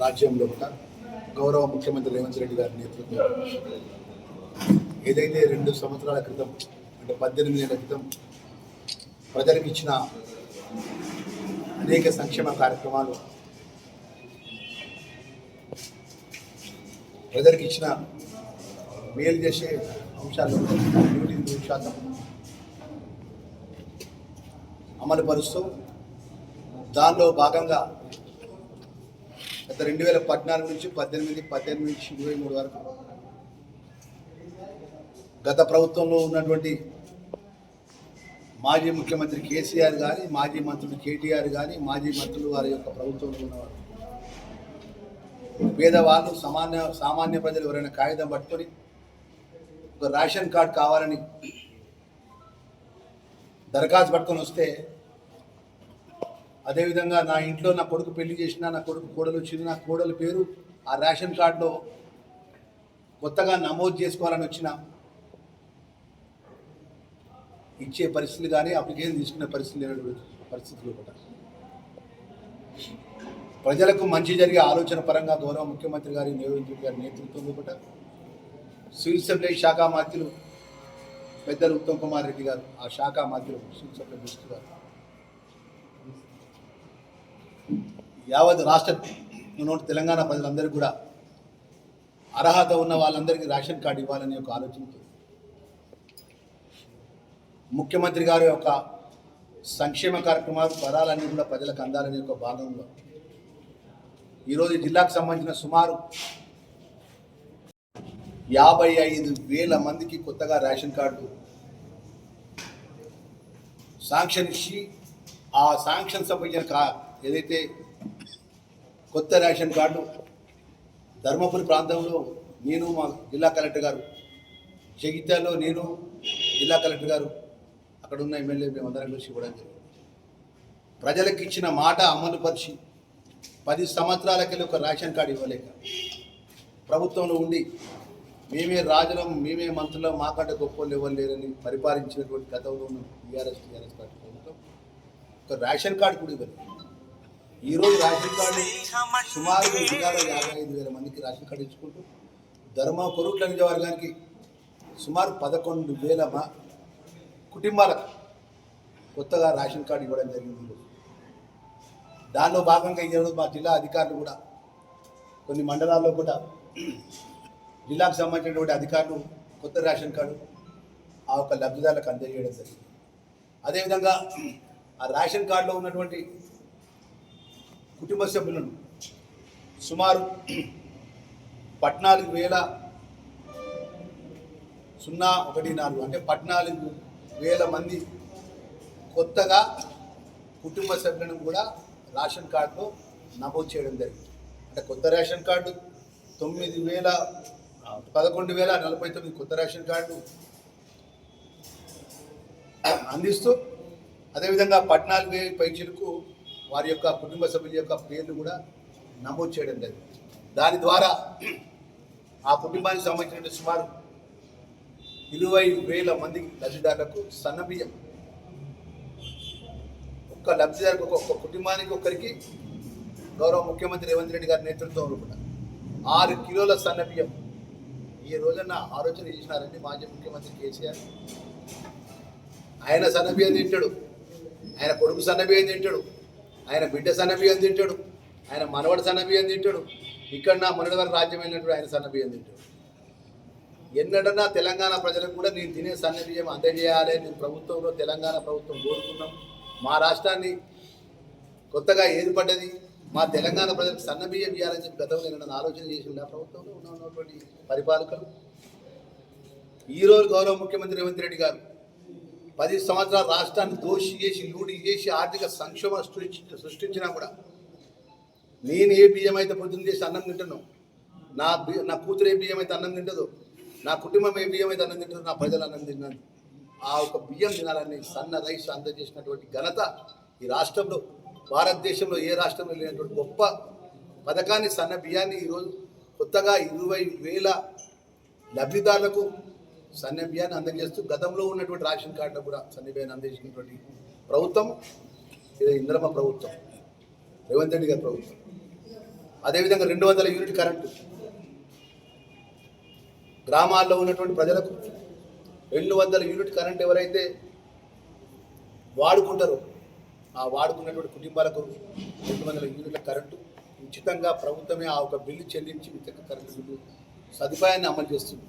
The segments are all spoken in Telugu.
రాజ్యంలో కూడా గౌరవ ముఖ్యమంత్రి రేవంత్ రెడ్డి గారి నేతృత్వంలో ఏదైతే రెండు సంవత్సరాల క్రితం అంటే పద్దెనిమిది ఏళ్ళ క్రితం ప్రజలకు ఇచ్చిన అనేక సంక్షేమ కార్యక్రమాలు ప్రజలకు ఇచ్చిన మేలు చేసే అంశాలు నూటి నూరు శాతం అమలు పరుస్తూ దానిలో భాగంగా గత రెండు వేల పద్నాలుగు నుంచి పద్దెనిమిది పద్దెనిమిది నుంచి ఇరవై మూడు వరకు గత ప్రభుత్వంలో ఉన్నటువంటి మాజీ ముఖ్యమంత్రి కేసీఆర్ కానీ మాజీ మంత్రులు కేటీఆర్ కానీ మాజీ మంత్రులు వారి యొక్క ప్రభుత్వంలో ఉన్నవారు. పేదవాళ్ళు సామాన్య సామాన్య ప్రజలు ఎవరైనా కాగితం పట్టుకొని ఒక రేషన్ కార్డు కావాలని దరఖాస్తు పట్టుకొని వస్తే అదేవిధంగా నా ఇంట్లో నా కొడుకు పెళ్ళి చేసిన నా కొడుకు కోడలు వచ్చింది నా కోడల పేరు ఆ రేషన్ కార్డులో కొత్తగా నమోదు చేసుకోవాలని వచ్చిన ఇచ్చే పరిస్థితులు కానీ అప్లికేషన్ తీసుకునే పరిస్థితులు లేనటువంటి పరిస్థితులు కూడా. ప్రజలకు మంచి జరిగే ఆలోచన పరంగా గౌరవ ముఖ్యమంత్రి గారి నియోజకవర్గ గారి నేతృత్వంలో కూడా సివిల్ సప్లై శాఖ మంత్రులు పెద్దలు ఉత్తమ్ కుమార్ రెడ్డి గారు ఆ శాఖ మంత్రులు సివిల్ సప్లై మినిస్టర్ గారు యావత్ రాష్ట్ర తెలంగాణ ప్రజలందరికీ కూడా అర్హత ఉన్న వాళ్ళందరికీ రేషన్ కార్డు ఇవ్వాలని ఒక ఆలోచనతో ముఖ్యమంత్రి గారి యొక్క సంక్షేమ కార్యక్రమాలు పదాలన్నీ కూడా ప్రజలకు అందాలని ఒక భాగంలో. ఈరోజు జిల్లాకు సంబంధించిన సుమారు యాభై ఐదు వేల మందికి కొత్తగా రేషన్ కార్డు శాంక్షన్ ఇచ్చి ఆ శాంక్షన్ సంబంధించిన కా ఏదైతే కొత్త రేషన్ కార్డు ధర్మపురి ప్రాంతంలో నేను మా జిల్లా కలెక్టర్ గారు జగిత్యాల్లో నేను జిల్లా కలెక్టర్ గారు అక్కడ ఉన్న ఎమ్మెల్యే మేమందరం కలిసి ఇవ్వడం జరిగింది. ప్రజలకు ఇచ్చిన మాట అమలు పరిచి పది సంవత్సరాలకెళ్ళి ఒక రేషన్ కార్డు ఇవ్వలేక ప్రభుత్వంలో ఉండి మేమే రాజులం మేమే మంత్రులం మాకంటే గొప్పలు ఎవరు లేరని పరిపాలించినటువంటి గతంలో ఉన్న టీఆర్ఎస్ టీఆర్ఎస్ పార్టీ ప్రభుత్వం ఒక రేషన్ కార్డు కూడా ఇవ్వలేదు. ఈరోజు రేషన్ కార్డు సుమారు జిల్లాలో యాభై ఐదు వేల మందికి రేషన్ కార్డు ఇచ్చుకుంటూ ధర్మ కొరుట్ల నియోజకవర్గానికి సుమారు పదకొండు వేల మ- కుటుంబాలకు కొత్తగా రేషన్ కార్డు ఇవ్వడం జరిగింది దానిలో భాగంగా ఈరోజు మా జిల్లా అధికారులు కూడా కొన్ని మండలాల్లో కూడా జిల్లాకు సంబంధించినటువంటి అధికారులు కొత్త రేషన్ కార్డు ఆ యొక్క లబ్ధిదారులకు అందజేయడం జరిగింది. అదేవిధంగా ఆ రేషన్ కార్డులో ఉన్నటువంటి కుటుంబ సభ్యులను సుమారు పద్నాలుగు వేల సున్నా ఒకటి నాలుగు అంటే పద్నాలుగు వేల మంది కొత్తగా కుటుంబ సభ్యులను కూడా రేషన్ కార్డులో నమోదు చేయడం జరిగింది. అంటే కొత్త రేషన్ కార్డు తొమ్మిది వేల పదకొండు వేల నలభై తొమ్మిది కొత్త రేషన్ కార్డు అందిస్తూ అదేవిధంగా పద్నాలుగు వేల పైచలకు వారి యొక్క కుటుంబ సభ్యుల యొక్క పేర్లు కూడా నమోదు చేయడం జరిగింది. దాని ద్వారా ఆ కుటుంబానికి సంబంధించిన సుమారు ఇరవై వేల మంది లబ్ధిదారులకు సన్నబియ్యం ఒక్క లబ్ధిదారుకు ఒక్కొక్క కుటుంబానికి ఒక్కరికి గౌరవ ముఖ్యమంత్రి రేవంత్ రెడ్డి గారి నేతృత్వంలో కూడా ఆరు కిలోల సన్నబియ్యం ఈ రోజున ఆలోచన చేసినారండి మాజీ ముఖ్యమంత్రి కేసీఆర్. ఆయన సన్నబియ్యం తింటాడు. ఆయన కొడుకు సన్నబియ్యం తింటాడు. ఆయన బిడ్డ సన్నబియ్యం తింటాడు. ఆయన మనవడు సన్నబియ్యం తింటాడు. ఇక్కడ నా మొన్నటి వరకు రాజ్యం వెళ్ళినప్పుడు ఆయన సన్నబియ్యం తింటాడు. ఎన్నడన్నా తెలంగాణ ప్రజలకు కూడా నేను తినే సన్నబియ్యం అందజేయాలి నేను ప్రభుత్వంలో తెలంగాణ ప్రభుత్వం కోరుకున్నాం. మా రాష్ట్రాన్ని కొత్తగా ఏర్పడ్డది. మా తెలంగాణ ప్రజలకు సన్నబియ్యం ఇవ్వాలని చెప్పి గతంలో నేను ఆలోచన చేసిన ప్రభుత్వంలో? ఉన్నటువంటి పరిపాలకులు? ఈరోజు గౌరవ ముఖ్యమంత్రి రేవంత్ రెడ్డి గారు పది సంవత్సరాలు రాష్ట్రాన్ని దోషి చేసి లూడి చేసి ఆర్థిక సంక్షోభం సృష్టి సృష్టించినా కూడా నేను ఏ బియ్యం అయితే పొద్దున్న చేసి అన్నం తింటున్నాం నా నా కూతురు ఏ బియ్యం అయితే అన్నం తింటదో నా కుటుంబం ఏ బియ్యం అయితే అన్నం తింటుందో నా ప్రజలు అన్నం తిన్నాను. ఆ ఒక బియ్యం తినాలని సన్న రైస్ అందజేసినటువంటి ఘనత ఈ రాష్ట్రంలో భారతదేశంలో ఏ రాష్ట్రంలో లేనటువంటి గొప్ప పథకాన్ని సన్న బియ్యాన్ని ఈరోజు కొత్తగా ఇరవై వేల లబ్ధిదారులకు సన్నబియ్యాన్ని అందజేస్తూ గతంలో ఉన్నటువంటి రేషన్ కార్డులో కూడా సన్న అందించినటువంటి అందజేసినటువంటి ప్రభుత్వం ఇది ఇంద్రమ ప్రభుత్వం రేవంత్ రెడ్డి గారి ప్రభుత్వం. అదేవిధంగా రెండు వందల యూనిట్ కరెంటు. గ్రామాల్లో ఉన్నటువంటి ప్రజలకు రెండు వందల యూనిట్ కరెంట్ ఎవరైతే వాడుకుంటారో ఆ వాడుకున్నటువంటి కుటుంబాలకు రెండు వందల యూనిట్ల కరెంటు. ఉచితంగా ప్రభుత్వమే ఆ ఒక బిల్లు చెల్లించి ఉచిత కరెంటు బిల్లు సదుపాయాన్ని అమలు చేస్తుంది.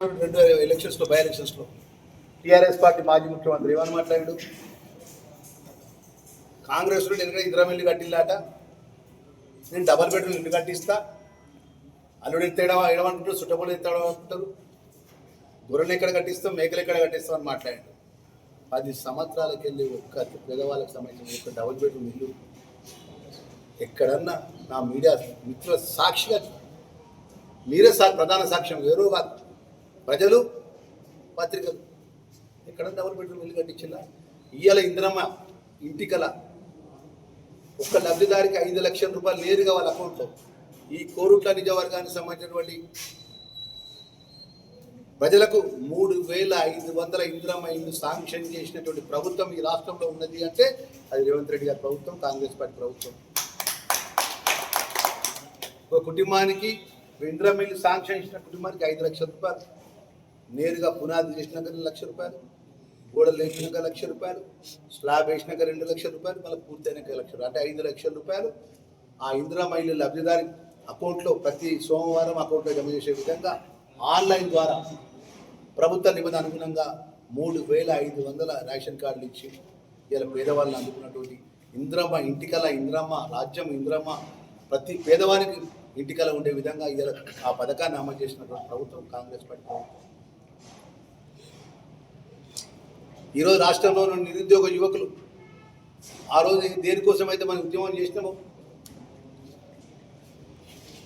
రెండు ఎలక్షన్స్లో బై ఎలక్షన్స్లో. టీఆర్ఎస్ పార్టీ మాజీ ముఖ్యమంత్రి ఏమని మాట్లాడాడు? కాంగ్రెస్ నుండి ఎందుకంటే ఇందిరామిల్లు కట్టిల్లాట. నేను డబల్ బెడ్రూమ్ ఇల్లు కట్టిస్తా. అల్లుడు ఎత్తాడా ఏడమంటారు చుట్టపొడి ఎత్తడం అంటారు గుర్రెలు ఎక్కడ కట్టిస్తాం మేకలు ఎక్కడ కట్టిస్తాం అని మాట్లాడాడు. పది సంవత్సరాలకి వెళ్ళి ఒక్క పేదవాళ్ళకి సంబంధించిన ఒక్క డబుల్ బెడ్రూమ్ ఇల్లు ఎక్కడన్నా నా మీడియా మిత్రుల సాక్షిగా మీరే సా ప్రధాన సాక్ష్యం ఎవరో కాదు. ప్రజలు పత్రికలు. ఎక్కడ డబుల్ బెడ్రూమ్ ఇల్లు కట్టించిందా ఇయ్యాల ఇంద్రమ్మ ఇంటికల ఒక్క లబ్ధిదారికి ఐదు లక్షల రూపాయలు నేరుగా వాళ్ళ అకౌంట్లో. ఈ కోరుట్ల నిజవర్గానికి సంబంధించినటువంటి ప్రజలకు మూడు వేల ఐదు వందల ఇంద్రమ్మ ఇల్లు శాంక్షన్ చేసినటువంటి ప్రభుత్వం ఈ రాష్ట్రంలో ఉన్నది అంటే అది రేవంత్ రెడ్డి గారి ప్రభుత్వం కాంగ్రెస్ పార్టీ ప్రభుత్వం. ఒక కుటుంబానికి ఇంద్రమ్మ ఇల్లు శాంక్షన్ చేసిన కుటుంబానికి ఐదు లక్షల రూపాయలు. నేరుగా పునాది చేసినాక రెండు రూపాయలు గోడలు వేసినాక లక్ష రూపాయలు స్లాబ్ వేసినాక రెండు లక్షల రూపాయలు మళ్ళీ పూర్తయినాక లక్ష రూపాయలు. అంటే ఐదు లక్షల రూపాయలు ఆ ఇందిరా మహిళ లబ్ధిదారి అకౌంట్లో ప్రతి సోమవారం అకౌంట్లో జమ చేసే విధంగా ఆన్లైన్ ద్వారా ప్రభుత్వ నిబంధన అనుగుణంగా మూడు వేల ఐదు వందల రేషన్ కార్డులు ఇచ్చి ఇలా పేదవాళ్ళని అందుకున్నటువంటి ఇంద్రమ్మ ఇంటికల ఇంద్రమ్మ రాజ్యం ఇంద్రమ్మ ప్రతి పేదవానికి ఇంటికల ఉండే విధంగా ఇలా ఆ పథకాన్ని అమలు చేసినటువంటి ప్రభుత్వం కాంగ్రెస్ పార్టీ ప్రభుత్వం. ఈరోజు రాష్ట్రంలో నిరుద్యోగ యువకులు ఆ రోజు దేనికోసం అయితే మనం ఉద్యమం చేసినామో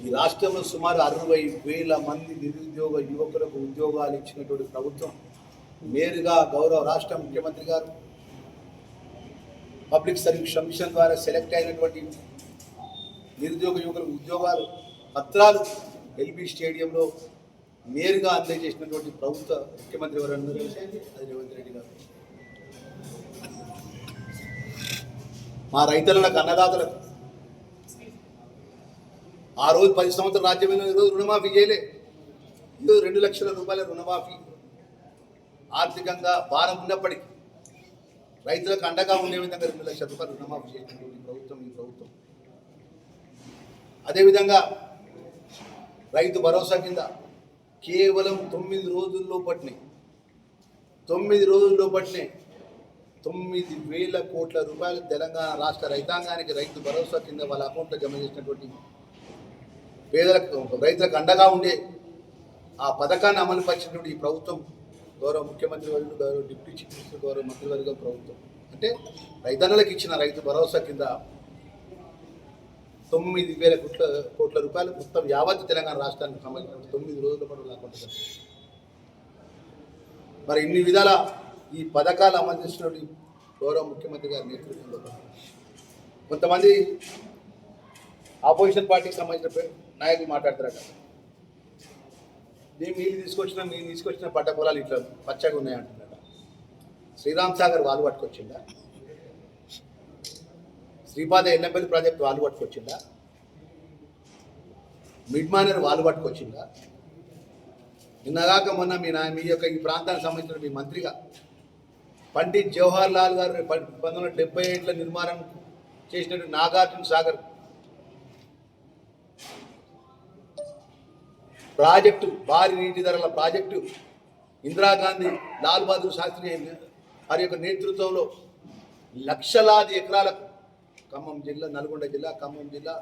ఈ రాష్ట్రంలో సుమారు అరవై వేల మంది నిరుద్యోగ యువకులకు ఉద్యోగాలు ఇచ్చినటువంటి ప్రభుత్వం నేరుగా గౌరవ రాష్ట్ర ముఖ్యమంత్రి గారు పబ్లిక్ సర్వీస్ కమిషన్ ద్వారా సెలెక్ట్ అయినటువంటి నిరుద్యోగ యువకులకు ఉద్యోగాలు పత్రాలు ఎల్బీ స్టేడియంలో నేరుగా అందజేసినటువంటి ప్రభుత్వ ముఖ్యమంత్రి ఎవరన్నారు అది రేవంత్ రెడ్డి గారు. మా రైతులకు అన్నదాతలకు ఆ రోజు పది సంవత్సరాల రాజ్యమైన ఈరోజు రుణమాఫీ చేయలే. ఈరోజు రెండు లక్షల రూపాయల రుణమాఫీ. ఆర్థికంగా భారం ఉన్నప్పటికీ రైతులకు అండగా ఉండే విధంగా రెండు లక్షల రూపాయలు రుణమాఫీ చేసినటువంటి ప్రభుత్వం ఈ ప్రభుత్వం. అదేవిధంగా రైతు భరోసా కింద కేవలం తొమ్మిది రోజుల్లో పట్టినాయి తొమ్మిది రోజుల్లో పట్టినాయి తొమ్మిది వేల కోట్ల రూపాయలు తెలంగాణ రాష్ట్ర రైతాంగానికి రైతు భరోసా కింద వాళ్ళ అకౌంట్లో జమ చేసినటువంటి పేదలకు రైతులకు అండగా ఉండే ఆ పథకాన్ని అమలు పరిచినటువంటి ఈ ప్రభుత్వం గౌరవ ముఖ్యమంత్రి వర్యులు గౌరవ డిప్యూటీ చీఫ్ మినిస్టర్ గౌరవ మంత్రివర్గం ప్రభుత్వం. అంటే రైతన్నలకు ఇచ్చిన రైతు భరోసా కింద తొమ్మిది వేల కోట్ల కోట్ల రూపాయలు మొత్తం యావత్ తెలంగాణ రాష్ట్రానికి సంబంధించిన తొమ్మిది రోజుల పాటు లేకుండా మరి ఇన్ని విధాల ఈ పథకాలు అమలు చేసినటువంటి గౌరవ ముఖ్యమంత్రి గారి నేతృత్వంలో కొంతమంది ఆపోజిషన్ పార్టీకి సంబంధించిన నాయకులు నాయకులు మాట్లాడతారట. మేము నీళ్ళు తీసుకొచ్చిన మేము తీసుకొచ్చిన పంట పొలాలు ఇట్లా పచ్చగా ఉన్నాయంటున్నాడు శ్రీరామ్ సాగర్ వాళ్ళు పట్టుకొచ్చిందా? శ్రీపాద ఎల్లంపల్లి ప్రాజెక్ట్ వాళ్ళు పట్టుకొచ్చిందా? మిడ్ మానర్ వాళ్ళు పట్టుకొచ్చిందా? నిన్నగాక మొన్న మీ నా మీ యొక్క ఈ ప్రాంతానికి సంబంధించిన మీ మంత్రిగా పండిత్ జవహర్ లాల్ గారు పంతొమ్మిది వందల డెబ్బై ఏడులో నిర్మాణం చేసినట్టు నాగార్జున సాగర్ ప్రాజెక్టు భారీ నీటి ధరల ప్రాజెక్టు ఇందిరాగాంధీ లాల్ బహదూర్ శాస్త్రి వారి యొక్క నేతృత్వంలో లక్షలాది ఎకరాలకు ఖమ్మం జిల్లా నల్గొండ జిల్లా ఖమ్మం జిల్లా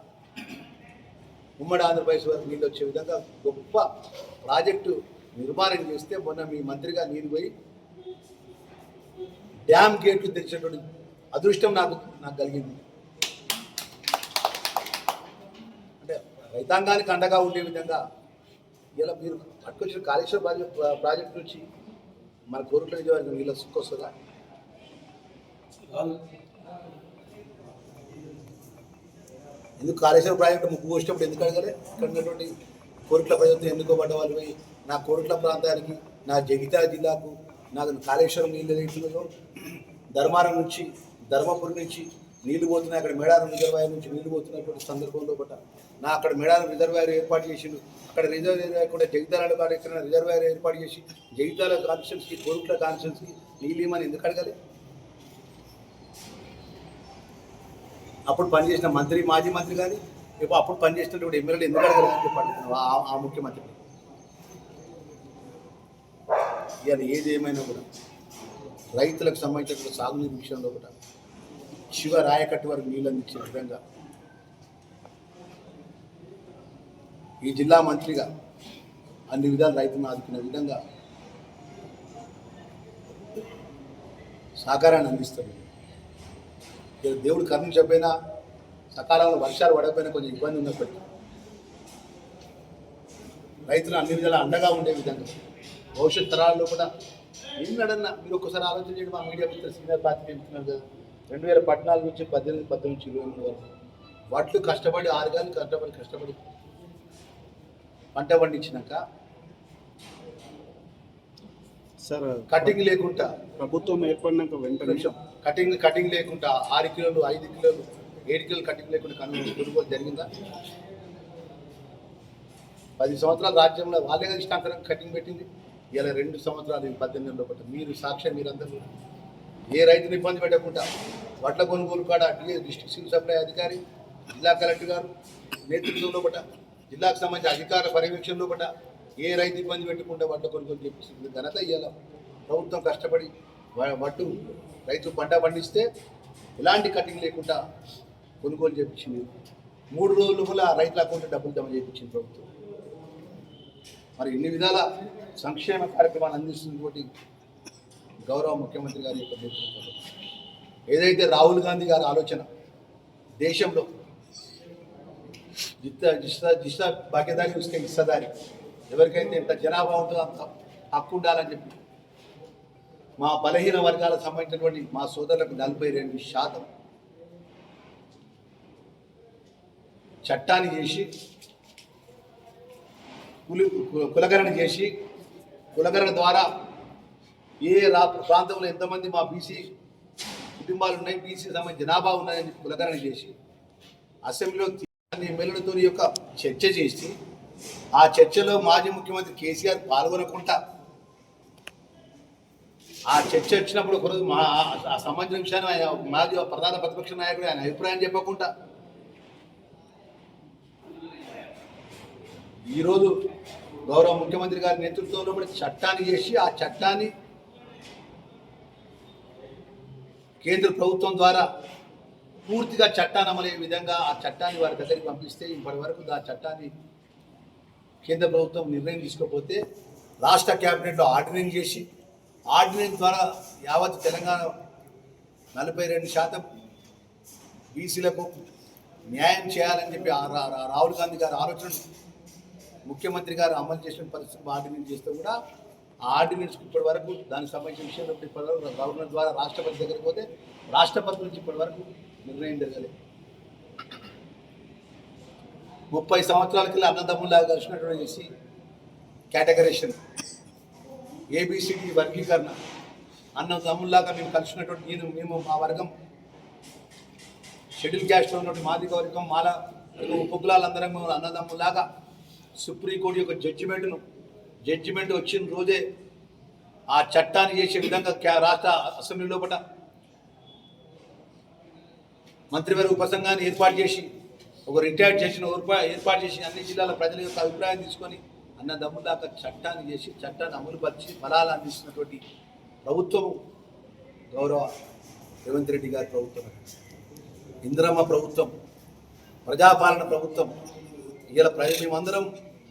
ఉమ్మడి ఆంధ్రప్రదేశ్ వరకు నీళ్ళు వచ్చే విధంగా గొప్ప ప్రాజెక్టు నిర్మాణం చేస్తే మొన్న మీ మంత్రిగా నీరు పోయి డ్యామ్ గేట్లు తెరిచినటువంటి అదృష్టం నాకు నాకు కలిగింది. అంటే రైతాంగానికి అండగా ఉండే విధంగా ఇలా మీరు పట్టుకొచ్చిన కాళేశ్వర ప్రాజెక్ట్ ప్రాజెక్ట్ నుంచి మన కోరుట్ల నిజవారికి సుక్కు సుక్కొస్తుందా ఎందుకు కాళేశ్వర ప్రాజెక్టు ముక్కు పోసినప్పుడు ఎందుకు అడగలే? ఇక్కడ ఉన్నటువంటి కోరికల ప్రజలతో ఎన్నుకోబడ్డ వాళ్ళు పోయి నా కోరిట్ల ప్రాంతానికి నా జగిత్యాల జిల్లాకు నాకు కాళేశ్వరం నీళ్ళు ఏదైతుందో ధర్మారం నుంచి ధర్మపురి నుంచి నీళ్ళు పోతున్నాయి. అక్కడ మేడారం రిజర్వాయర్ నుంచి నీళ్ళు పోతున్నటువంటి సందర్భంలో కూడా నా అక్కడ మేడారం రిజర్వాయర్ ఏర్పాటు చేసిండు. అక్కడ రిజర్వాయర్ కూడా జగితాల కాడ ఎక్కడ రిజర్వాయర్ ఏర్పాటు చేసి జగితాల కాన్స్టిట్యూన్స్కి కోరుట్ల కాన్స్టిట్యూన్స్కి నీళ్ళు ఇవ్వమని ఎందుకు అడగలే? అప్పుడు పనిచేసిన మంత్రి మాజీ మంత్రి కానీ ఇప్పుడు అప్పుడు పనిచేసినటువంటి ఎమ్మెల్యేలు ఎందుకు అడగలేదు చెప్పండి ఆ ముఖ్యమంత్రి. ఇవాళ ఏది ఏమైనా కూడా రైతులకు సంబంధించిన సాగునీరు విషయంలో కూడా శివ రాయకట్టు వరకు నీళ్ళు అందించిన విధంగా ఈ జిల్లా మంత్రిగా అన్ని విధాలు రైతులను ఆదుకునే విధంగా సహకారాన్ని అందిస్తుంది ఇక దేవుడు కరుణించకపోయినా సకాలంలో వర్షాలు పడకపోయినా కొంచెం ఇబ్బంది ఉన్నప్పటికీ రైతులు అన్ని విధాలా అండగా ఉండే విధంగా భవిష్యత్ తరాల్లో కూడా నిన్నడన్నా మీరు ఒక్కసారి ఆలోచన చేయండి మా మీడియా మిత్రులు సీనియర్ పార్టీ చెప్తున్నారు కదా. రెండు వేల పద్నాలుగు నుంచి పద్దెనిమిది పద్దెనిమిది నుంచి ఇరవై మూడు వరకు వాటిలో కష్టపడి ఆరుగాలు కష్టపడి కష్టపడి పంట పండించినాక సార్ కటింగ్ లేకుండా ప్రభుత్వం ఏర్పడినాక వెంటనే నిమిషం. కటింగ్ కటింగ్ లేకుండా ఆరు కిలోలు ఐదు కిలోలు ఏడు కిలోలు కటింగ్ లేకుండా కనుగోలు కొనుగోలు జరిగిందా? పది సంవత్సరాల రాజ్యంలో వాళ్ళే కదా ఇష్టాంతరం కటింగ్ పెట్టింది. ఇలా రెండు సంవత్సరాలు ఈ పద్దెనిమిది లోపల మీరు సాక్ష్యం మీరందరూ. ఏ రైతుని ఇబ్బంది పెట్టకుండా వడ్ల కొనుగోలు కాడ డిఏ డిస్ట్రిక్ట్ సివిల్ సప్లై అధికారి జిల్లా కలెక్టర్ గారు నేతృత్వంలో పట జిల్లాకు సంబంధించిన అధికార పర్యవేక్షణలో పట ఏ రైతు ఇబ్బంది పెట్టకుండా వడ్ల కొనుగోలు చేపిస్తుంది? ఘనత ఇవ్వాలి ప్రభుత్వం కష్టపడి వ- రైతు పంట పండిస్తే ఎలాంటి కటింగ్ లేకుండా కొనుగోలు చేపించింది? మూడు రోజులు కూడా రైతుల అకౌంట్ డబ్బులు జమ చేయించింది ప్రభుత్వం. మరి ఇన్ని విధాల సంక్షేమ కార్యక్రమాలు అందిస్తున్నటువంటి గౌరవ ముఖ్యమంత్రి గారి యొక్క నేతృత్వంలో. ఏదైతే రాహుల్ గాంధీ గారి ఆలోచన దేశంలో జిత్త జిస్తా జిస్తా భాగ్యదారి ఉస్కే ఇస్తదారి. ఎవరికైతే ఎంత జనాభా ఉంటుందో అంత హక్కు ఉండాలని చెప్పి మా బలహీన వర్గాలకు సంబంధించినటువంటి మా సోదరులకు నలభై రెండు శాతం చట్టాన్ని చేసి కులి కులగరణ చేసి కులగరణ ద్వారా ఏ రా ప్రాంతంలో ఎంతమంది మా బీసీ కుటుంబాలు ఉన్నాయి బీసీ సంబంధించి జనాభా ఉన్నాయని కులగరణ చేసి అసెంబ్లీలో అన్ని ఎమ్మెల్యేలతో యొక్క చర్చ చేసి ఆ చర్చలో మాజీ ముఖ్యమంత్రి కేసీఆర్ పాల్గొనకుండా ఆ చర్చ వచ్చినప్పుడు ఒకరోజు మా సంబంధించిన విషయాన్ని ఆయన మాజీ ప్రధాన ప్రతిపక్ష నాయకుడు ఆయన అభిప్రాయం చెప్పకుండా ఈరోజు గౌరవ ముఖ్యమంత్రి గారి నేతృత్వంలో కూడా చట్టాన్ని చేసి ఆ చట్టాన్ని కేంద్ర ప్రభుత్వం ద్వారా పూర్తిగా చట్టాన్ని అమలయ్యే విధంగా ఆ చట్టాన్ని వారి దగ్గరికి పంపిస్తే ఇప్పటి వరకు ఆ చట్టాన్ని కేంద్ర ప్రభుత్వం నిర్ణయం తీసుకోకపోతే రాష్ట్ర క్యాబినెట్లో ఆర్డినెన్స్ చేసి ఆర్డినెన్స్ ద్వారా యావత్ తెలంగాణ నలభై రెండు శాతం బీసీలకు న్యాయం చేయాలని చెప్పి రాహుల్ గాంధీ గారి ఆలోచన ముఖ్యమంత్రి గారు అమలు చేసిన పరిస్థితి ఆర్డినెన్స్ చేస్తే కూడా ఆ ఆర్డినెన్స్ ఇప్పటి వరకు దానికి సంబంధించిన విషయంలో ఇప్పటి వరకు గవర్నర్ ద్వారా రాష్ట్రపతి దగ్గరికి పోతే రాష్ట్రపతి నుంచి ఇప్పటి వరకు నిర్ణయం జరగలేదు. ముప్పై సంవత్సరాల కింద అన్నదమ్ములాగా కలిసినటువంటి చేసి కేటగరేషన్ ఏబిసిడి వర్గీకరణ అన్నదమ్ముల్లాగా మేము కలిసినటువంటి నేను మేము మా వర్గం షెడ్యూల్ క్యాస్ట్లో ఉన్నటువంటి మాదిక వర్గం మాల ఉపకులాలందరం మేము అన్నదమ్ములాగా సుప్రీంకోర్టు యొక్క జడ్జిమెంట్ను జడ్జిమెంట్ వచ్చిన రోజే ఆ చట్టాన్ని చేసే విధంగా క్యా- రాష్ట్ర అసెంబ్లీ లోపల మంత్రివర్గ ఉపసంఘాన్ని ఏర్పాటు చేసి ఒక రిటైర్డ్ చేసిన ఏర్పాటు చేసి అన్ని జిల్లాల ప్రజల యొక్క అభిప్రాయం తీసుకొని అన్న దమ్ముదాకా చట్టాన్ని చేసి చట్టాన్ని అమలుపరిచి ఫలాలు అందిస్తున్నటువంటి ప్రభుత్వం గౌరవ రేవంత్ రెడ్డి గారి ప్రభుత్వం ఇందిరమ్మ ప్రభుత్వం ప్రజాపాలన ప్రభుత్వం ఇలా ప్రజలు మేమందరం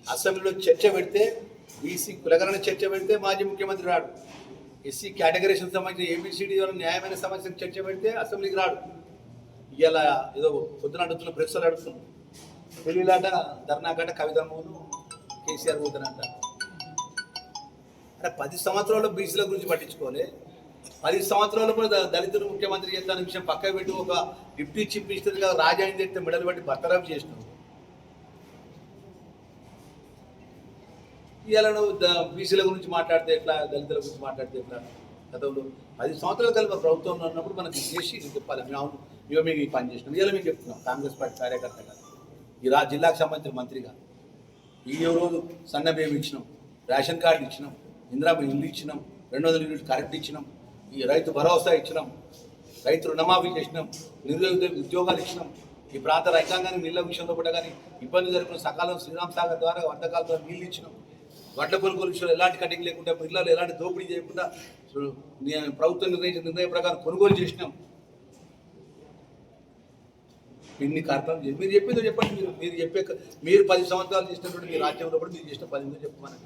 అసెంబ్లీలో చర్చ పెడితే బీసీ కులగరణ చర్చ పెడితే మాజీ ముఖ్యమంత్రి రాడు. ఎస్సీ కేటగరీషన్ సంబంధించిన ఏబిసిడి న్యాయమైన సమస్యకు చర్చ పెడితే అసెంబ్లీకి రాడు. ఇలా ఏదో పొద్దున అడుగుతున్న ప్రెస్లు అడుగుతున్నాం. పెళ్ళిలాట ధర్నాకట కవితమ్మను కేసీఆర్ పోతానంట. అంటే పది సంవత్సరాలు బీసీల గురించి పట్టించుకోలే పది సంవత్సరాలు కూడా దళితులు ముఖ్యమంత్రి చేస్తాను విషయం పక్క పెట్టి ఒక డిప్యూటీ చీఫ్ మినిస్టర్గా అని తెస్తే మెడలు పట్టి బర్తరఫ్ చేసినాం ఇవాళ నువ్వు బీసీల గురించి మాట్లాడితే ఎట్లా దళితుల గురించి మాట్లాడితే ఎట్లా గతంలో పది సంవత్సరాల కలిపి ప్రభుత్వంలో ఉన్నప్పుడు మనకి చేసి ఇది చెప్పాలి. మేము అవును మేము మీకు ఈ పని చేసినాం. ఇలా మీకు చెప్తున్నాం కాంగ్రెస్ పార్టీ కార్యకర్తగా ఈ రా జిల్లాకు సంబంధించిన మంత్రిగా ఈ రోజు సన్న బియ్యం ఇచ్చినాం రేషన్ కార్డు ఇచ్చినాం ఇందిరా ఇల్లు ఇచ్చినాం రెండు వందల యూనిట్ కరెంట్ ఇచ్చినాం ఈ రైతు భరోసా ఇచ్చినాం రైతు రుణమాఫీ చేసినాం నిరుద్యోగ ఉద్యోగాలు ఇచ్చినాం. ఈ ప్రాంత రైతాంగానికి నీళ్ళ విషయంలో కూడా కానీ ఇబ్బంది జరుగుతున్న సకాలం శ్రీరామ్ సాగర్ ద్వారా వంటకాల ద్వారా నీళ్ళు ఇచ్చినాం. వడ్ల కొనుగోలు విషయంలో ఎలాంటి కటింగ్ లేకుండా పిల్లలు ఎలాంటి దోపిడీ చేయకుండా ప్రభుత్వం నిర్ణయించిన నిర్ణయం ప్రకారం కొనుగోలు చేసినాం. ఇన్ని కార్యక్రమాలు చేసి మీరు చెప్పిందో చెప్పండి మీరు. మీరు చెప్పే మీరు పది సంవత్సరాలు చేసినటువంటి మీ రాజ్యంలో కూడా మీరు చేసిన పది మంది చెప్పమని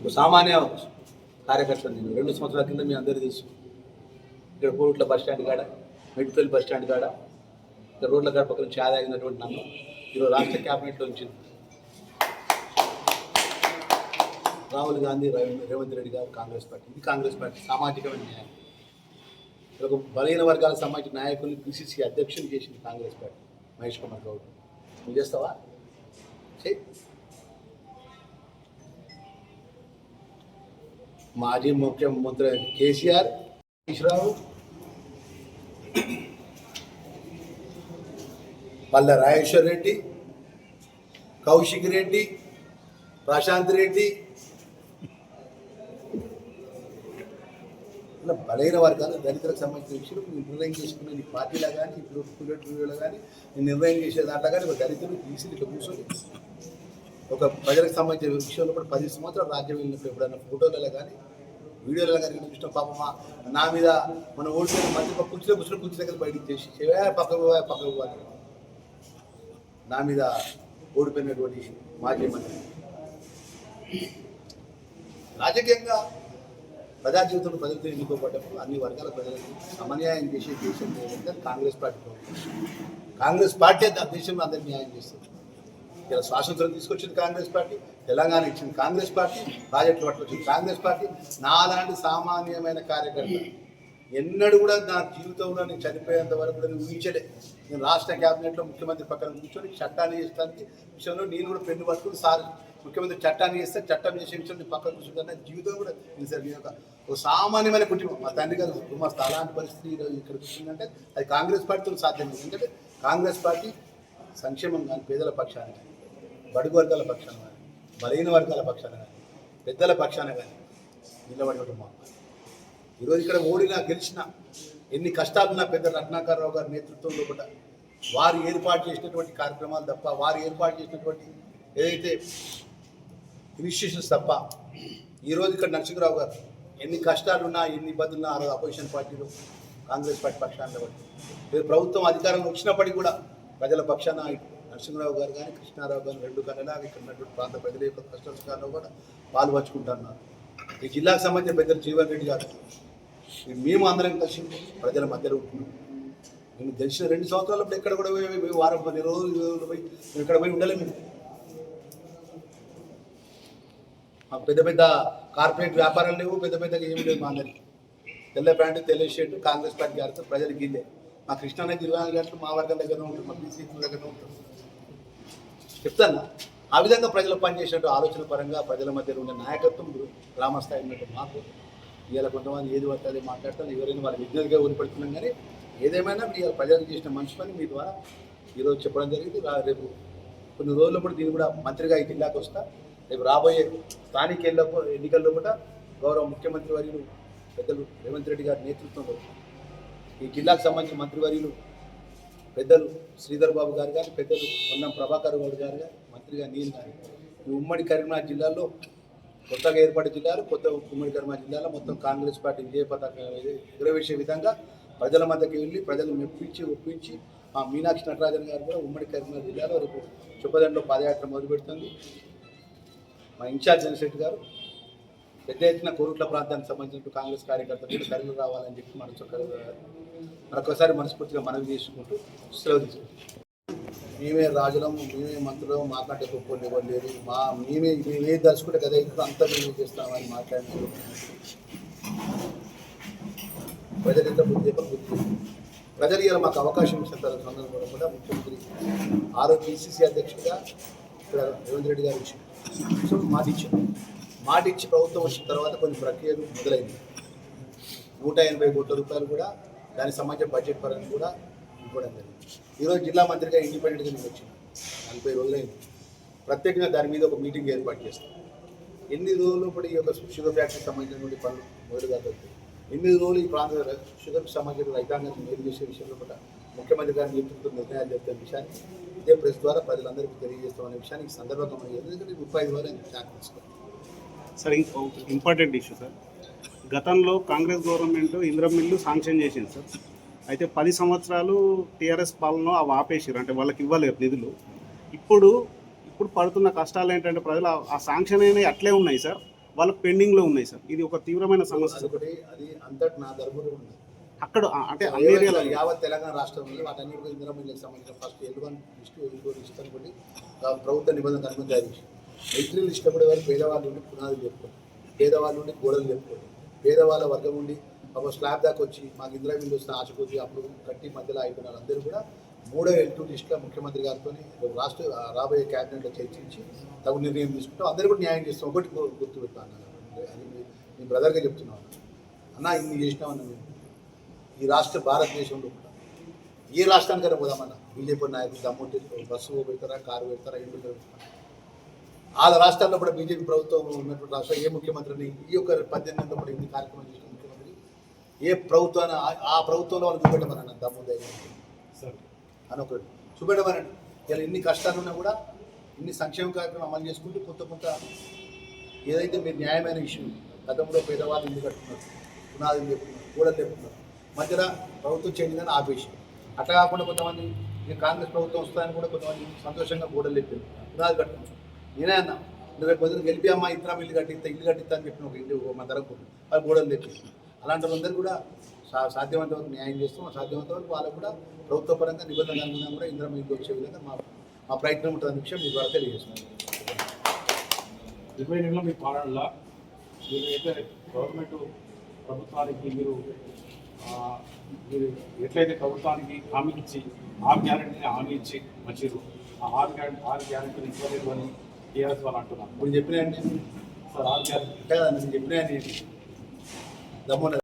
ఒక సామాన్య కార్యకర్త నేను రెండు సంవత్సరాల కింద మీ అందరూ తెలుసు. ఇక్కడ కోట్ల బస్ స్టాండ్ కాడ. మెడికల్ బస్ స్టాండ్ కాడ రోడ్ల కాడ పక్కన ఛాయ్ నన్ను. ఈరోజు రాష్ట్ర క్యాబినెట్లో ఉంచింది. రాహుల్ గాంధీ రేవంత్ రెడ్డి గారు కాంగ్రెస్ పార్టీ. ఇది కాంగ్రెస్ పార్టీ సామాజికమైన న్యాయం. ఇక్కడ ఒక బలహీన వర్గాల సామాజిక నాయకుల్ని పిసిసి అధ్యక్షులు చేసింది కాంగ్రెస్ పార్టీ మహేష్ కుమార్ గౌడ్. నువ్వు చేస్తావా? మాజీ ముఖ్యమంత్రి కేసీఆర్ హరీష్ రావు పల్ల రాజేశ్వర్ రెడ్డి కౌశిక్ రెడ్డి ప్రశాంత్ రెడ్డి. ఇలా బలైన వర్గాలు దళితులకు సంబంధించిన విషయాలు నిర్ణయం చేసుకునే నీ పార్టీలో కానీ ఇప్పుడు పుల్లెటూరులో కానీ నేను నిర్ణయం చేసే దాంట్లో కానీ ఒక దళితులు తీసి ఇట్లా కూర్చొని ఒక ప్రజలకు సంబంధించిన విషయంలో కూడా పది సంవత్సరాలు రాజ్యం వెళ్ళినప్పుడు ఎప్పుడైనా ఫోటోలలో కానీ వీడియోలు కానీ చూసిన పాపమా నా మీద మన ఓడిపోయిన మంచి కుర్చీలో కూర్చుని కుర్చీ దగ్గర బయటికి చేసి పక్కకు పక్కకు పోవాలి నా మీద ఓడిపోయినటువంటి మాజీ మంత్రి. రాజకీయంగా ప్రజా జీవితంలో ప్రజలతో ఎన్నుకోబడ్డప్పుడు అన్ని వర్గాల ప్రజలకు సమన్యాయం చేసే దేశం కాంగ్రెస్ పార్టీ కాంగ్రెస్ పార్టీ ఆ దేశంలో అందరికి న్యాయం చేస్తుంది. ఇలా స్వాతంత్రం తీసుకొచ్చింది కాంగ్రెస్ పార్టీ తెలంగాణ ఇచ్చింది కాంగ్రెస్ పార్టీ ప్రాజెక్టులు పట్టుకొచ్చింది కాంగ్రెస్ పార్టీ నాలాంటి సామాన్యమైన కార్యకర్త. ఎన్నడూ కూడా నా జీవితంలో నేను చనిపోయేంత వరకు కూడా నేను ఊహించలే. నేను రాష్ట్ర క్యాబినెట్లో ముఖ్యమంత్రి పక్కన కూర్చొని చట్టాన్ని చేస్తానికి విషయంలో నేను కూడా పెన్ను పట్టుకుని సార్ ముఖ్యమంత్రి చట్టాన్ని చేస్తే చట్టం చేసే విషయంలో నేను పక్కన కూర్చుంటాను. జీవితం కూడా నేను సార్ నేను ఒక సామాన్యమైన కుటుంబం. మా తండ్రి గారు కుమార్ అలాంటి పరిస్థితి ఈరోజు ఇక్కడ కూర్చుందంటే అది కాంగ్రెస్ పార్టీతో సాధ్యం ఎందుకంటే కాంగ్రెస్ పార్టీ సంక్షేమం కానీ పేదల పక్షానికి బడుగు వర్గాల పక్షాన కానీ బలహీన వర్గాల పక్షాన కానీ పెద్దల పక్షాన కానీ నిలబడి మా ఈరోజు ఇక్కడ ఓడినా గెలిచినా ఎన్ని కష్టాలున్నా పెద్ద రత్నాకరరావు గారి నేతృత్వంలో కూడా వారు ఏర్పాటు చేసినటువంటి కార్యక్రమాలు తప్ప వారు ఏర్పాటు చేసినటువంటి ఏదైతే ఇనిషియేషన్స్ తప్ప ఈరోజు ఇక్కడ నరసింహరావు గారు ఎన్ని కష్టాలున్నా ఎన్ని ఇబ్బందులున్నా ఆ రోజు అపోజిషన్ పార్టీలు కాంగ్రెస్ పార్టీ పక్షాన బట్టి ప్రభుత్వం అధికారంలో వచ్చినప్పటికీ కూడా ప్రజల పక్షాన నరసింహరావు గారు కానీ కృష్ణారావు గారు రెండు కన్నలాగా ఇక్కడ ఉన్నటువంటి ప్రాంత ప్రజల యొక్క కష్ట కూడా పాల్పంచుకుంటున్నారు ఈ జిల్లాకు సంబంధించిన పెద్దలు జీవన్ రెడ్డి గారు. మేము అందరం కలిసి ప్రజల మధ్యలో ఉంటున్నాం. మేము తెలిసిన రెండు సంవత్సరాలప్పుడు ఎక్కడ కూడా పోయి వారం పది రోజులు పోయి ఇక్కడ పోయి ఉండలేము మాకు పెద్ద పెద్ద కార్పొరేట్ వ్యాపారాలు లేవు పెద్ద పెద్ద ఏమి లేవు మా అందరికి తెల్ల ప్యాంటు తెల్ల షర్టు కాంగ్రెస్ పార్టీ గారితో ప్రజలకు గిల్లే మా కృష్ణానది ఇరవై నాలుగు గంటలు మా వర్గం దగ్గర ఉంటుంది మా బీసీ దగ్గర ఉంటుంది చెప్తాను. ఆ విధంగా ప్రజలు పనిచేసినట్టు ఆలోచన పరంగా ప్రజల మధ్యలో ఉన్న నాయకత్వం గ్రామస్థాయి ఉన్నట్టు మాకు. ఇవాళ కొంతమంది ఏది పడితే మాట్లాడతాను ఎవరైనా వాళ్ళ విజ్ఞతగా ఊరిపెడుతున్నాం కానీ ఏదేమైనా మీరు ప్రజలకు చేసిన మంచి పని మీ ద్వారా ఈరోజు చెప్పడం జరిగింది. రేపు కొన్ని రోజుల్లో కూడా దీన్ని కూడా మంత్రిగా ఈ జిల్లాకు వస్తా. రేపు రాబోయే స్థానిక ఎన్నికల్లో కూడా గౌరవ ముఖ్యమంత్రి వర్యులు పెద్దలు రేవంత్ రెడ్డి గారి నేతృత్వంలో ఈ జిల్లాకు సంబంధించిన మంత్రివర్యులు పెద్దలు శ్రీధర్ బాబు గారు కానీ పెద్దలు పొన్నం ప్రభాకర్ గౌడ్ గారు కానీ మంత్రిగా నేను కానీ ఈ ఉమ్మడి కరీంనగర్ జిల్లాలో కొత్తగా ఏర్పడిన జిల్లాలు కొత్త ఉమ్మడి కరీంనగర్ జిల్లాలో మొత్తం కాంగ్రెస్ పార్టీ విజయ పతాక ఎగురవేసే విధంగా ప్రజల మధ్యకి వెళ్ళి ప్రజలు మెప్పించి ఒప్పించి మా మీనాక్షి నటరాజన్ గారు కూడా ఉమ్మడి కరీంనగర్ జిల్లాలో రేపు చుప్పదండలో పాదయాత్ర మొదలు పెడుతుంది మా ఇన్ఛార్జ్ జనశెట్టి గారు పెద్ద ఎత్తున కోరుట్ల ప్రాంతానికి సంబంధించిన కాంగ్రెస్ కార్యకర్తలు కూడా తరలి రావాలని చెప్పి మనసు మరొకసారి మనస్ఫూర్తిగా మనవి చేసుకుంటూ సెలవు తీసుకుంటాం మేమే రాజులం మేమే మంత్రులం మాకంటే గొప్ప ఎవరు లేరు. మా మేమే మేమే దలుచుకుంటే కదా ఇప్పుడు అంతా మేమే చేస్తామని మాట్లాడుతూ ప్రజలంత బుద్ధి బుద్ధి ప్రజలు ఇలా మాకు అవకాశం ఇచ్చిన తర్వాత సందర్భంలో కూడా ముఖ్యమంత్రి ఆరోగ్య పిసిసి అధ్యక్షుడిగా ఇక్కడ రేవంత్ రెడ్డి గారు ఇచ్చారు. సో మాది ఇచ్చారు. మాట ఇచ్చి ప్రభుత్వం వచ్చిన తర్వాత కొన్ని ప్రక్రియలు మొదలైంది. నూట ఎనభై కోట్ల రూపాయలు కూడా దానికి సంబంధించిన బడ్జెట్ పరంగా కూడా ఇవ్వడం జరిగింది. ఈరోజు జిల్లా మంత్రిగా ఇండిపెండెంట్గా నేను వచ్చిన నలభై రోజులైంది. ప్రత్యేకంగా దాని మీద ఒక మీటింగ్ ఏర్పాటు చేస్తాం. ఎన్ని రోజులు ఇప్పుడు ఈ యొక్క షుగర్ ఫ్యాక్టరీకి సంబంధించినటువంటి పనులు మొదలుగా దొరుకుతాయి ఎనిమిది రోజులు ఈ ప్రాంత షుగర్కి సంబంధించిన రైతాంగం మేలు చేసే విషయంలో కూడా ముఖ్యమంత్రి గారి నేతృత్వం నిర్ణయాలు చెప్తున్న విషయాన్ని ఇదే ప్రెస్ ద్వారా ప్రజలందరికీ తెలియజేస్తామనే విషయాన్ని ఈ సందర్భంగా మనం ఎందుకంటే ముప్పై ఐదు వరకు శాఖ సార్ ఇంపార్టెంట్ ఇష్యూ సార్. గతంలో కాంగ్రెస్ గవర్నమెంట్ ఇంద్రం మిల్లు శాంక్షన్ చేసింది సార్. అయితే పది సంవత్సరాలు టీఆర్ఎస్ పాలన అవి ఆపేసారు అంటే వాళ్ళకి ఇవ్వలేరు నిధులు. ఇప్పుడు ఇప్పుడు పడుతున్న కష్టాలు ఏంటంటే ప్రజలు ఆ- శాంక్షన్ అయినవి అట్లే ఉన్నాయి సార్. వాళ్ళకి పెండింగ్లో ఉన్నాయి సార్. ఇది ఒక తీవ్రమైన సమస్య అక్కడ అంటే అన్ని ఏరియాలో యావత్ తెలంగాణ రాష్ట్రంలో వాటన్ని కూడా ఇందిరా మిల్లుకి సంబంధించిన first L one list L two list అనుకోండి ఆ ప్రభుత్వ నిబంధన అనుమతి జారీ ఇష్టపడే వారు పేదవాళ్ళు ఉండి పునాదులు చెప్పుకోండి పేదవాళ్ళు ఉండి గోడలు చెప్పుకోండి పేదవాళ్ళ వర్గం ఉండి ఒక స్లాబ్ దాకా వచ్చి మాకు ఇందిరా మిల్లు వస్తే ఆశ అప్పుడు కట్టి మధ్యలో అయిపోయిన అందరూ కూడా మూడో ఎల్టూ టూ ముఖ్యమంత్రి గారితో రాష్ట్ర రాబోయే క్యాబినెట్లో చర్చించి తగు నిర్ణయం తీసుకుంటాం. అందరూ కూడా న్యాయం చేస్తాం. ఒకటి గుర్తు గుర్తుపెట్టాను అది మీ- బ్రదర్గా చెప్తున్నాను. అన్న ఇన్ని చేసినామన్నా మేము ఈ రాష్ట్ర భారతదేశంలో కూడా. ఏ రాష్ట్రానికైనా పోదామన్నా. బీజేపీ నాయకులు దమ్ముంటే బస్సు పెడతారా కారు పెడతారా ఇల్లు పెడతారా? వాళ్ళ రాష్ట్రాల్లో కూడా బీజేపీ ప్రభుత్వం ఉన్నటువంటి రాష్ట్రం ఏ ముఖ్యమంత్రిని ఈ యొక్క పద్దెనిమిది కూడా ఇన్ని కార్యక్రమాలు చేసిన ముఖ్యమంత్రి ఏ ప్రభుత్వాన్ని ఆ- ఆ ప్రభుత్వంలో వాళ్ళు చూపెట్టమని దమ్ము ధైర్యం సార్. అని ఒకటి చూపెట్టమనండి. ఇలా ఎన్ని కష్టాలు ఉన్నా కూడా ఇన్ని సంక్షేమ కార్యక్రమం అమలు చేసుకుంటూ కొంత కొంత ఏదైతే మీరు న్యాయమైన విషయం గతంలో పేదవాళ్ళు ఇల్లు కట్టుకున్నారు పునాదులు చెప్పుకున్నారు కూడలు చెప్పుకున్నారు మధ్యలో ప్రభుత్వం చెందిందని ఆపేసి. అట్లా కాకుండా కొంతమంది కాంగ్రెస్ ప్రభుత్వం వస్తుందని కూడా కొంతమంది సంతోషంగా గోడలు చెప్పారు పునాదులు కట్టుకున్నారు. నేనే అన్నా రేపు పొద్దున గెలిపి అమ్మ ఇతరం ఇల్లు కట్టిస్తా ఇల్లు కట్టిస్తా అని చెప్పిన ఒక ఇల్లు మా తరపు వాళ్ళు గోడలు తెప్పి అలాంటి వాళ్ళందరూ కూడా సా- సాధ్యమైనంత వరకు న్యాయం చేస్తాం సాధ్యమంత వరకు వాళ్ళకు కూడా ప్రభుత్వ పరంగా నిబంధనలు అనుగుణంగా కూడా ఇంద్రం మీకు వచ్చే విధంగా మా మా ప్రయత్నం ఉంటుందన్న విషయం మీ ద్వారా తెలియజేస్తున్నాను. ఇరవై నెలలో మీ పాలనలో మీరు అయితే గవర్నమెంట్ ప్రభుత్వానికి మీరు మీరు ఎట్లయితే ప్రభుత్వానికి హామీ ఇచ్చి ఆరు గ్యారెంటీని హామీ ఇచ్చి వచ్చారు ఆ ఆరు గ్యారెంటీ ఆరు గ్యారెంటీని ఇవ్వలేదు అని టీఆర్ఎస్ వాళ్ళు అంటున్నారు. ఇప్పుడు చెప్పినా సార్ ఆరు గ్యారెంటీ అంటే నేను చెప్పినా దమ్మున